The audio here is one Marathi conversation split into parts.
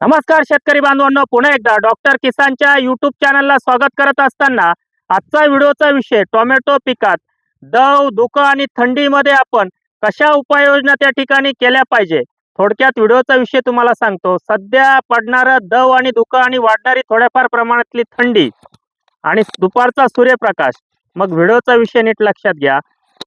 नमस्कार शेतकरी बांधवांनो पुन्हा एकदा डॉक्टर किसानच्या युट्यूब चॅनलला स्वागत करत असताना आजचा व्हिडिओचा विषय टोमॅटो पिकात दव धुकं आणि थंडीमध्ये आपण कशा उपाययोजना त्या ठिकाणी केल्या पाहिजे? थोडक्यात व्हिडिओचा विषय तुम्हाला सांगतो. सध्या पडणारं दव आणि धुकं आणि वाढणारी थोड्याफार प्रमाणातली थंडी आणि दुपारचा सूर्यप्रकाश. मग व्हिडिओचा विषय नीट लक्षात घ्या.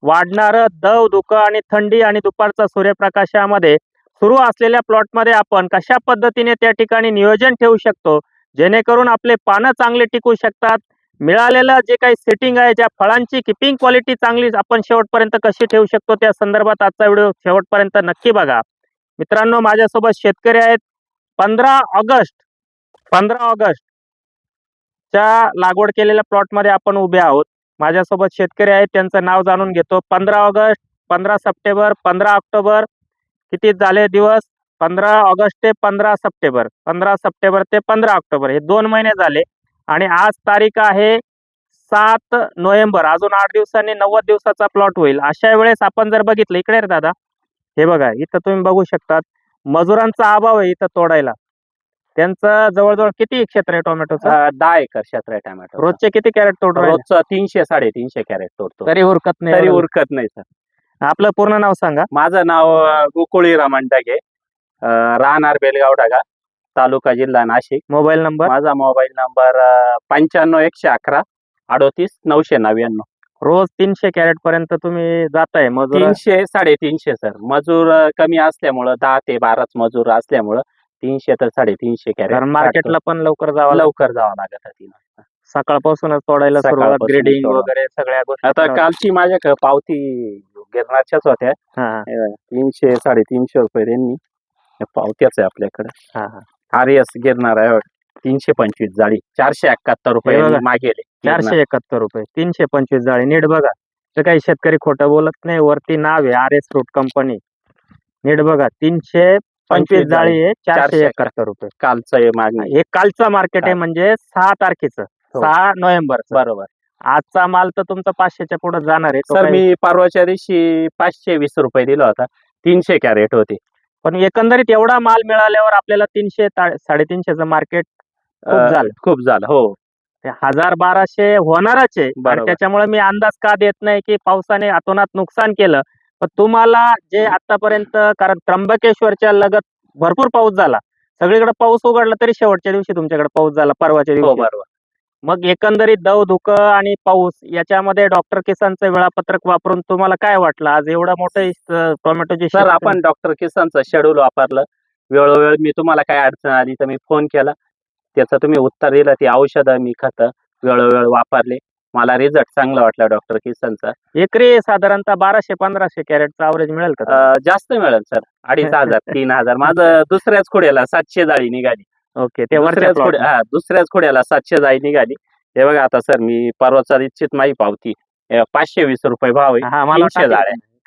वाढणारं दव धुकं आणि थंडी आणि दुपारचा सूर्यप्रकाशामध्ये सुरू असलेल्या प्लॉटमध्ये आपण कशा पद्धतीने त्या ठिकाणी नियोजन ठेवू शकतो? जेणेकरून आपले पानं चांगले टिकू शकतात. मिळालेलं जे काही सेटिंग आहे ज्या फळांची किपिंग क्वालिटी चांगली आपण शेवटपर्यंत कशी ठेवू शकतो त्या संदर्भात आजचा व्हिडिओ शेवटपर्यंत नक्की बघा. मित्रांनो माझ्यासोबत शेतकरी आहेत पंधरा ऑगस्ट पंधरा ऑगस्ट च्या लागवड केलेल्या प्लॉटमध्ये आपण उभे आहोत. माझ्यासोबत शेतकरी आहेत त्यांचं नाव जाणून घेतो. पंधरा ऑगस्ट पंधरा सप्टेंबर पंधरा ऑक्टोबर किती झाले दिवस? पंधरा ऑगस्ट ते पंधरा सप्टेंबर. पंधरा सप्टेंबर ते पंधरा ऑक्टोबर. हे दोन महिने झाले. आणि आज तारीख आहे सात नोव्हेंबर. अजून आठ दिवसांनी नव्वद दिवसाचा प्लॉट होईल. अशा वेळेस आपण जर बघितलं इकडे रे दादा. हे बघा इथं तुम्ही बघू शकतात. मजुरांचा अभाव आहे इथं तोडायला. त्यांचं जवळजवळ किती क्षेत्र आहे टोमॅटोचं? दहा एकर क्षेत्र आहे टोमॅटो रोजचे किती कॅरेट तोड राहिले? रोजचं तीनशे साडेतीनशे कॅरेट तोडतो. तरी उरकत नाही तरी. उरकत नाही सर. आपलं पूर्ण नाव सांगा. माझं नाव अं, गोकुळी रमण डागे अं, राहणार बेलगाव डागा तालुका जिल्हा नाशिक. Mobile number? माझा मोबाईल नंबर पंच्याण्णव एकशे अकरा अडोतीस नऊशे नव्याण्णव. रोज तीनशे कॅरेट पर्यंत तुम्ही जाताय मजूर? तीनशे साडेतीनशे सर. मजूर अं, कमी असल्यामुळं दहा ते बाराच मजूर असल्यामुळं तीनशे तर साडेतीनशे कारण कॅरेट मार्केटला पण लवकर जावं लागतं. लवकर जावं लागत सकाळपासूनच तोडायला सुरुवात सकाळपासूनच ग्रेडिंग. वगैरे सगळ्या गोष्टी आता कराव्या. कालची माझ्या पावती गिरणारच्याच होत्या. हा, बघा, तीनशे साडेतीनशे रुपये त्यांनी. हे पावत्याच आहे आपल्याकडे. हा, हा. आर एस गिरणार आहे. तीनशे पंचवीस जाळी. चारशे एकाहत्तर रुपये हे बघा. यांनी मागेले चारशे एकाहत्तर रुपये. तीनशे पंचवीस जाळी. नीट बघा. तर काही शेतकरी खोटं बोलत नाही वरती नाव आहे आर एस फ्रूट कंपनी. नीट बघा. तीनशे पंचवीस जाळी. आहे चारशे चारशे. एकाहत्तर रुपये. कालचं हे मागणी. हे कालचं मार्केट आहे. म्हणजे सहा तारखेचं. हो. सहा नोव्हेंबर बरोबर. आजचा माल तर तुमचा पाचशेच्या पुढे जाणार आहे. तो सर काही- मी परवाच्या दिवशी पाचशे वीस रुपये दिला होता. तीनशे कॅरेट होते. पण एकंदरीत एवढा माल मिळाल्यावर आपल्याला तीनशे ता- साडेतीनशेचं मार्केट खूप अं, झालं. खूप झालं हो. ते हजार बाराशे होणारच आहे. आणि. त्याच्यामुळे मी अंदाज का देत नाही की पावसाने अतोनात नुकसान केलं. पण तुम्हाला जे आतापर्यंत कारण त्र्यंबकेश्वरच्या लगत भरपूर पाऊस झाला. सगळीकडे पाऊस उघडला तरी शेवटच्या दिवशी तुमच्याकडे पाऊस झाला परवाच्या हो दिवशी. बरोबर. मग एकंदरीत दव धुकं आणि पाऊस याच्यामध्ये डॉक्टर किसानचं वेळापत्रक वापरून तुम्हाला काय वाटलं? आज एवढा मोठं इस- टोमॅटोची सर शेती आपण डॉक्टर किसानचं शेड्यूल वापरलं. वेळोवेळ मी तुम्हाला काय अडचण आली तर मी फोन केला. त्याचं तुम्ही उत्तर दिलं ती औषधं मी खतं. वेळोवेळ वापरले. मला रिझल्ट चांगला वाटला डॉक्टर किसानचा एकरी साधारणतः बाराशे पंधराशे कॅरेटचा अवरेज मिळेल का? अं, जास्त मिळेल सर. अडीच हजार तीन हजार. माझं दुसऱ्याच खोड्याला सातशे जाळी निघाली. ओके ते दुसऱ्याच plot खोड्या हा दुसऱ्याच खोड्याला सातशे जाळी निघाली. हे बघा आता सर मी परवाचा निश्चित माझी पावती. अं, पाचशे वीस रुपये भाव आहे. हा मला तीनशे.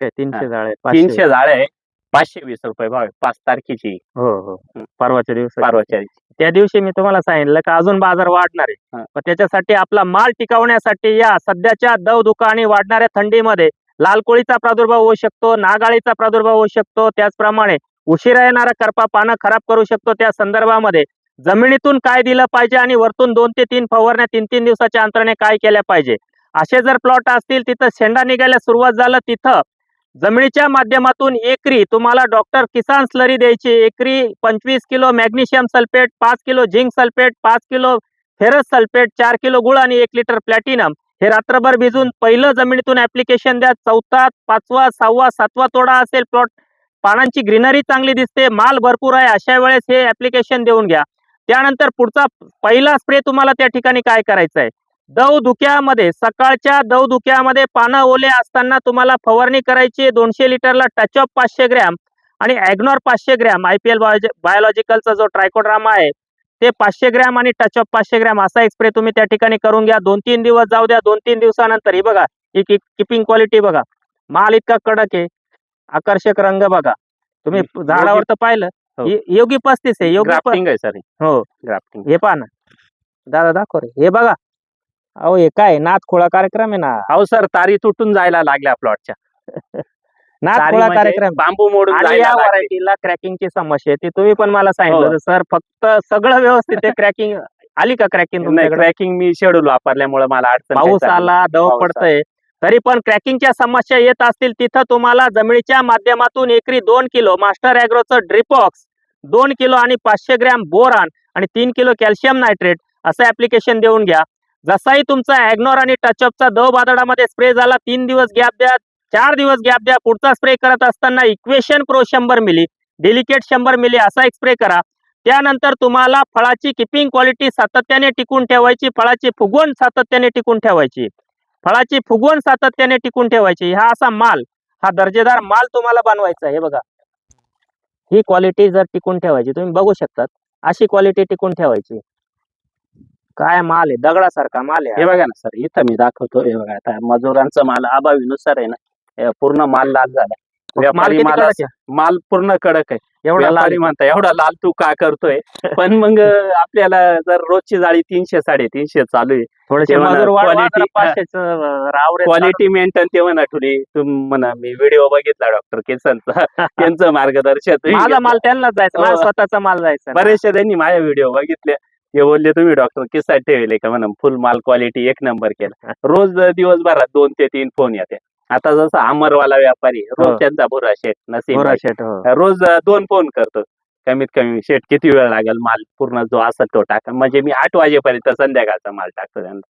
काय, तीनशे. जाळे पाचशे. तीनशे जाळे आहे. पाचशे वीस रुपये भाव आहे. पाच तारखेची हो हो. परवाच्या दिवशी. परवाच्या दिवशी. त्या दिवशी मी तुम्हाला सांगितलं का अजून बाजार वाढणार आहे. हा. त्याच्यासाठी आपला माल टिकवण्यासाठी या सध्याच्या दव आणि वाढणाऱ्या थंडीमध्ये लाल कोळीचा प्रादुर्भाव होऊ शकतो नागाळीचा प्रादुर्भाव होऊ शकतो. त्याचप्रमाणे उशिरा येणारा करपा पानं खराब करू शकतो. त्या संदर्भामध्ये जमिनीतून काय दिलं पाहिजे आणि वरतून दोन ते तीन फवारण्या तीन तीन दिवसाच्या अंतराने काय केल्या पाहिजे? असे जर प्लॉट असतील तिथं शेंडा निघायला सुरुवात झालं तिथं जमिनीच्या माध्यमातून एकरी तुम्हाला डॉक्टर किसान स्लरी द्यायची एकरी पंचवीस किलो मॅग्नेशियम सल्फेट पाच किलो झिंक सल्फेट पाच किलो फेरस सल्फेट चार किलो गुळ आणि एक लिटर प्लॅटिनम हे रात्रभर भिजून पहिलं जमिनीतून ऍप्लिकेशन द्या. चौथा पाचवा सहावा सातवा तोडा असेल प्लॉट पानांची ग्रीनरी चांगली दिसते माल भरपूर आहे अशा वेळेस हे ऍप्लिकेशन देऊन घ्या. त्यानंतर पुढचा पहिला स्प्रे तुम्हाला त्या ठिकाणी काय करायचा आहे दव धुक्यामध्ये सकाळच्या दव धुक्यामध्ये पानं ओले असताना तुम्हाला फवारणी करायची दोनशे लिटरला टचअप पाचशे ग्रॅम आणि ॲग्नॉर पाचशे ग्रॅम आय पी एल बायोलॉजिकलचा जो ट्रायकोड्रामा आहे ते पाचशे ग्रॅम आणि टचअप पाचशे ग्रॅम असा एक स्प्रे तुम्ही त्या ठिकाणी करून घ्या. दोन तीन दिवस जाऊ द्या दोन तीन दिवसानंतर ही बघा ही किपिंग क्वालिटी बघा. माल इतका कडक आहे. आकर्षक रंग बघा. तुम्ही झाडावर तर पाहिलं. हो. योगी पस्तीस आहे. योगी प- ग्राफ्टिंग आहे सर हो. ग्राफ्टिंग हे पहा ना. दादा दाखव रे. हे बघा. अहो हे काय? नाथ खोळा कार्यक्रम आहे ना? अहो सर तारी तुटून जायला लागल्या प्लॉटच्या नाथ सारी खोळा म्हणजे कार्यक्रम. बांबू मोडून आणि जायला या लागले. व्हरायटीला क्रॅकिंगची समस्या आहे. ती तुम्ही पण मला सांगितलं हो. होतं सर. फक्त सगळं व्यवस्थित आहे. क्रॅकिंग आली का क्रॅकिंग नाही क्रॅकिंग मी शेड्यूल वापरल्यामुळे मला अडचण काही पाऊस झाली नाही. आला दव पाऊस पडतंय. तरी पण क्रॅकिंगच्या समस्या येत असतील तिथं तुम्हाला जमिनीच्या माध्यमातून एकरी दोन किलो मास्टर अॅग्रोचं ड्रिपॉक्स दोन किलो आणि पाचशे ग्रॅम बोरान आणि तीन किलो कॅल्शियम नायट्रेट असं ऍप्लिकेशन देऊन घ्या. जसाही तुमचा ॲग्नोर आणि टचअपचा दव बादडामध्ये स्प्रे झाला तीन दिवस गॅप द्या चार दिवस गॅप द्या पुढचा स्प्रे करत असताना इक्वेशन प्रो शंभर मिली डेलिकेट शंभर मिली असा एक स्प्रे करा. त्यानंतर तुम्हाला फळाची किपिंग क्वालिटी सातत्याने टिकून ठेवायची फळाची फुगवण सातत्याने टिकून ठेवायची. फळाची फुगवण सातत्याने टिकून ठेवायची. हा असा माल हा दर्जेदार माल तुम्हाला बनवायचा आहे. हे बघा. ही क्वालिटी जर टिकून ठेवायची तुम्ही बघू शकतात. अशी क्वालिटी टिकून ठेवायची. काय माल आहे? दगडासारखा माल आहे. हे बघा ना सर इथं मी दाखवतो. हे बघा आता मजुरांचा माल अभावीनुसार आहे ना पूर्ण माल लाल झाला व्यापारी माल? माल पूर्ण कडक आहे. एवढा लाल म्हणता एवढा लाल तू का करतोय? पण मग आपल्याला जर रोजची जाळी तीनशे साडेतीनशे चालू आहे. क्वालिटी मेंटेन ते म्हणा ठुली. तुम म्हणा मी व्हिडिओ बघितला डॉक्टर केसांचा त्यांचं मार्गदर्शन तुम्ही माझा. माल त्यांना जायचा माझा हो. स्वतःचा माल जायचा बरेचसे त्यांनी माझे व्हिडिओ बघितले. ते बोलले तुम्ही डॉक्टर किस्सा ठेवले का? म्हणा फुल माल क्वालिटी एक नंबर केला. रोज दिवसभरात दोन ते तीन फोन येते. आता जसं अमरवाला व्यापारी हो. रोज त्यांचा बुरा शेट नसीब गोरा शेट हो. रोज दोन फोन करतो. कमीत कमी शेट किती वेळ लागेल माल पूर्ण जो असेल तो टाका. म्हणजे मी आठ वाजेपर्यंत संध्याकाळचा माल टाकतो त्यांना.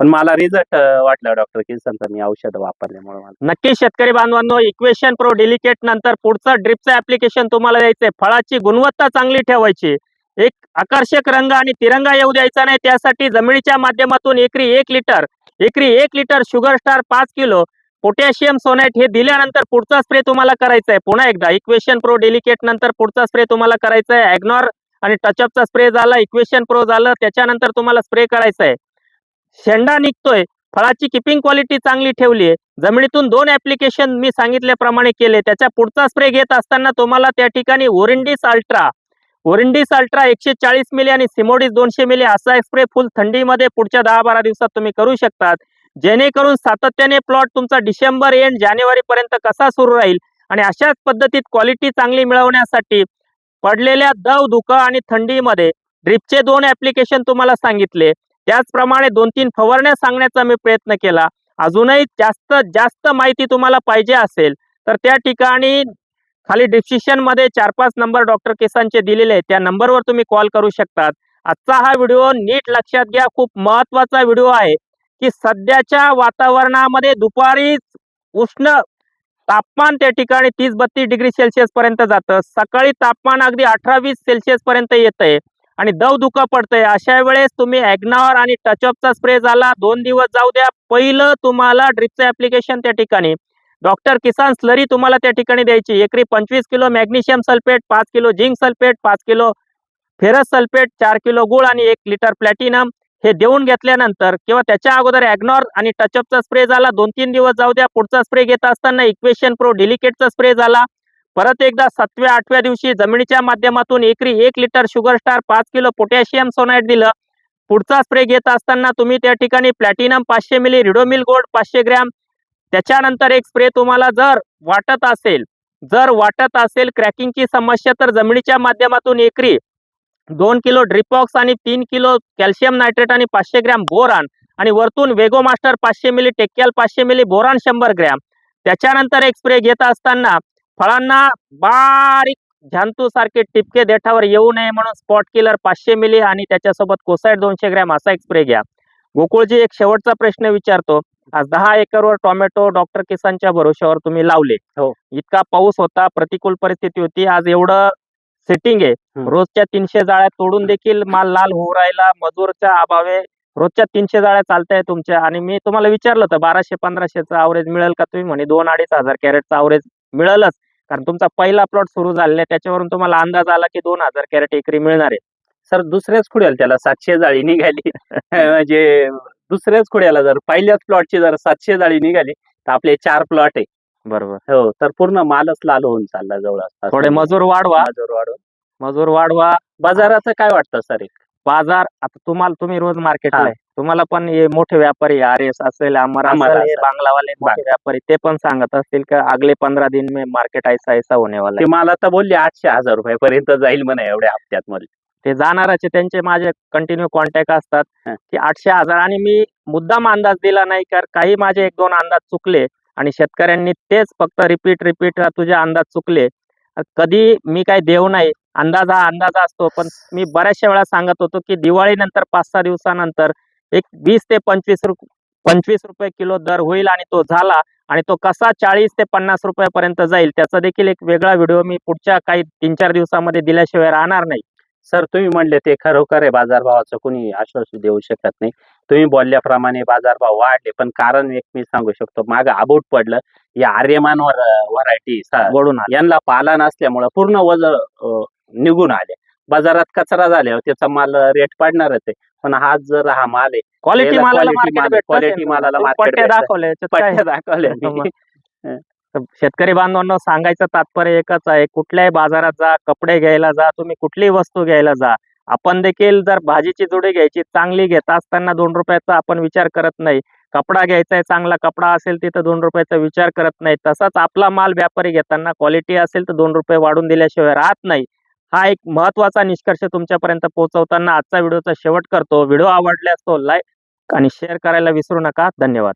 पण मला रिझल्ट वाटला डॉक्टर किसनचा मी औषध वापरल्यामुळे मला. नक्की शेतकरी बांधवांनो इक्वेशन प्रो डेलिकेट नंतर पुढचं ड्रिपचं ऍप्लिकेशन तुम्हाला द्यायचंय. फळाची गुणवत्ता चांगली ठेवायची. एक आकर्षक रंग आणि तिरंगा येऊ द्यायचा नाही. त्यासाठी जमिनीच्या माध्यमातून एकरी एक लिटर एकरी एक लिटर शुगर स्टार पाच किलो पोटॅशियम सोनाईट हे दिल्यानंतर पुढचा स्प्रे तुम्हाला करायचा आहे. पुन्हा एकदा इक्वेशन प्रो डेलिकेट नंतर पुढचा स्प्रे तुम्हाला करायचा आहे. ॲग्नॉर आणि टचअपचा स्प्रे झाला इक्वेशन प्रो झालं त्याच्यानंतर तुम्हाला स्प्रे करायचा आहे. शेंडा निघतोय फळाची किपिंग क्वालिटी चांगली ठेवली आहे. जमिनीतून दोन ऍप्लिकेशन मी सांगितल्याप्रमाणे केले. त्याच्या पुढचा स्प्रे घेत असताना तुम्हाला त्या ठिकाणी ओरिंडिस अल्ट्रा ओरिंडिस अल्ट्रा एकशे चाळीस मिली आणि सिमोडिस दोनशे मिली असा स्प्रे फुल थंडीमध्ये पुढच्या दहा बारा दिवसात तुम्ही करू शकतात. जेणेकरून सातत्याने प्लॉट तुमचा डिसेंबर एंड जानेवारीपर्यंत कसा सुरू राहील आणि अशाच पद्धतीत क्वालिटी चांगली मिळवण्यासाठी पडलेल्या दव धुकं आणि थंडीमध्ये ड्रिपचे दोन ऍप्लिकेशन तुम्हाला सांगितले. त्याचप्रमाणे दोन तीन फवारण्या सांगण्याचा मी प्रयत्न केला. अजूनही जास्त जास्त माहिती तुम्हाला पाहिजे असेल तर त्या ठिकाणी खाली डिस्क्रिप्शनमध्ये चार पाच नंबर डॉक्टर केसांचे दिलेले आहेत. त्या नंबरवर तुम्ही कॉल करू शकतात. आजचा हा व्हिडिओ नीट लक्षात घ्या. खूप महत्त्वाचा व्हिडिओ आहे. की सध्याच्या वातावरणामध्ये दुपारी उष्ण तापमान त्या ठिकाणी तीस बत्तीस डिग्री सेल्सिअस पर्यंत जातं. सकाळी तापमान अगदी अठरा वीस सेल्सिअस पर्यंत येतंय आणि दव दुखा पडतंय. अशा वेळेस तुम्ही ॲग्नॉर आणि टचअपचा स्प्रे झाला दोन दिवस जाऊ द्या. पहिलं तुम्हाला ड्रिपचं ऍप्लिकेशन त्या ठिकाणी. डॉक्टर किसान स्लरी तुम्हाला त्या ठिकाणी द्यायची. एकरी पंचवीस किलो मॅग्नेशियम सल्फेट पाच किलो झिंक सल्फेट पाच किलो फेरस सल्फेट चार किलो गुळ आणि एक लिटर प्लॅटिनम. हे देऊन घेतल्यानंतर किंवा त्याच्या अगोदर ॲग्नॉर आणि टचअपचा स्प्रे झाला दोन तीन दिवस जाऊ द्या पुढचा स्प्रे घेत असताना इक्वेशन प्रो डेलिकेटचा स्प्रे झाला. परत एकदा सातव्या आठव्या दिवशी जमिनीच्या माध्यमातून एकरी एक लिटर शुगर स्टार पाच किलो पोटॅशियम सोनाईट दिलं. पुढचा स्प्रे घेत असताना तुम्ही त्या ठिकाणी प्लॅटिनम पाचशे मिली रिडोमिल गोल्ड पाचशे ग्रॅम. त्याच्यानंतर एक स्प्रे तुम्हाला जर वाटत असेल जर वाटत असेल क्रॅकिंगची समस्या तर जमिनीच्या माध्यमातून एकरी दोन किलो ड्रिपॉक्स आणि तीन किलो कॅल्शियम नायट्रेट आणि पाचशे ग्रॅम बोरान आणि वरतून वेगो मास्टर पाचशे मिली टेक्कॅल पाचशे मिली बोरान शंभर ग्रॅम. त्याच्यानंतर एक स्प्रे घेत असताना फळांना बारीक झांतू सारखे टिपके देठावर येऊ नये म्हणून स्पॉट किलर पाचशे मिली आणि त्याच्यासोबत कोसाईड दोनशे ग्रॅम असा एक स्प्रे घ्या. गोकुळजी एक शेवटचा प्रश्न विचारतो. आज दहा एकरवर टोमॅटो डॉक्टर किसानच्या भरोश्यावर तुम्ही लावले. हो. इतका पाऊस होता प्रतिकूल परिस्थिती होती. आज एवढं सेटिंग आहे. रोजच्या तीनशे जाळ्या तोडून देखील माल लाल होऊ राहिला मजूरच्या अभावे रोजच्या तीनशे जाळ्या चालताय तुमच्या. आणि मी तुम्हाला विचारलं होतं बाराशे पंधराशेचं अवरेज मिळेल का तुम्ही? म्हणे दोन अडीच हजार कॅरेटचं अवरेज मिळेलच. कारण तुमचा पहिला प्लॉट सुरू झालेला आहे. त्याच्यावरून तुम्हाला अंदाज आला की दोन हजार कॅरेट एकरी मिळणार आहे. सर दुसऱ्याच खुड्याला त्याला सातशे जाळी निघाली. म्हणजे दुसऱ्याच खुड्याला जर पहिल्याच प्लॉटची जर सातशे जाळी निघाली तर आपले चार प्लॉट आहे. बरोबर हो तर पूर्ण मालच लाल होऊन चालला जवळ थोडे मजूर वाढवा मजूर वाढवून मजूर वाढवा बाजाराचं काय वाटतं सर एक बाजार आता तुम्हाला तुम्ही रोज मार्केटला. आहे तुम्हाला पण हे मोठे व्यापारी आर एस असेल अमर अमर असेल असेल. बांगलावाले मोठे व्यापारी ते पण सांगत असतील का अगले पंधरा दिन में मार्केट ऐसा ऐसा होने वाला ते है. मला तर बोलले आठशे हजार रुपयापर्यंत जाईल म्हणे एवढ्या हप्त्यात मध्ये ते जाणारच. त्यांचे माझे कंटिन्यू कॉन्टॅक्ट असतात हा. की आठशे हजार आणि मी मुद्दाम अंदाज दिला नाही कारण काही माझे एक दोन अंदाज चुकले आणि शेतकऱ्यांनी तेच फक्त रिपीट रिपीट तुझे अंदाज चुकले. कधी मी काही देव नाही अंदाज हा अंदाज असतो पण मी बऱ्याचशा वेळा सांगत होतो की दिवाळीनंतर पाच सहा दिवसानंतर एक वीस ते पंचवीस रु पंचवीस रुपये किलो दर होईल आणि तो झाला आणि तो कसा चाळीस ते पन्नास रुपयापर्यंत जाईल त्याचा देखील एक वेगळा व्हिडिओ मी पुढच्या काही तीन चार दिवसामध्ये दिल्याशिवाय राहणार नाही. सर तुम्ही म्हणले ते खरोखर आहे बाजारभावाचं कोणी आश्वासन देऊ शकत नाही. तुम्ही बोलल्याप्रमाणे बाजारभाव वाढले पण कारण एक मी सांगू शकतो माग आबूट पडलं. या आर्यमानवर व्हरायटी वळून. यांना पाला नसल्यामुळं पूर्ण वज अं, निघून आले. बाजारात कचरा झाल्यावर त्याचा माल रेट पाडणारच आहे पण हा जर हा माल आहे क्वालिटी मालाला माल- असेल. मालाला. मग. तर शेतकरी बांधवांना सांगायचं तात्पर्य एकच आहे. कुठल्याही बाजारात जा कपडे घ्यायला जा तुम्ही कुठलीही वस्तू घ्यायला जा. आपण देखील जर भाजीची जोडी घ्यायची चांगली घेत असताना दोन रुपयाचा आपण विचार करत नाही. कपडा घ्यायचा आहे चांगला कपडा असेल तिथं दोन रुपयाचा विचार करत नाही. तसाच आपला माल व्यापारी घेताना क्वालिटी असेल तर दोन रुपये वाढून दिल्याशिवाय राहत नाही. हा एक महत्त्वाचा निष्कर्ष तुमच्यापर्यंत पोहोचवताना आजचा व्हिडिओचा शेवट करतो. व्हिडिओ आवडल्यास तो लाईक आणि शेअर करायला विसरू नका. धन्यवाद.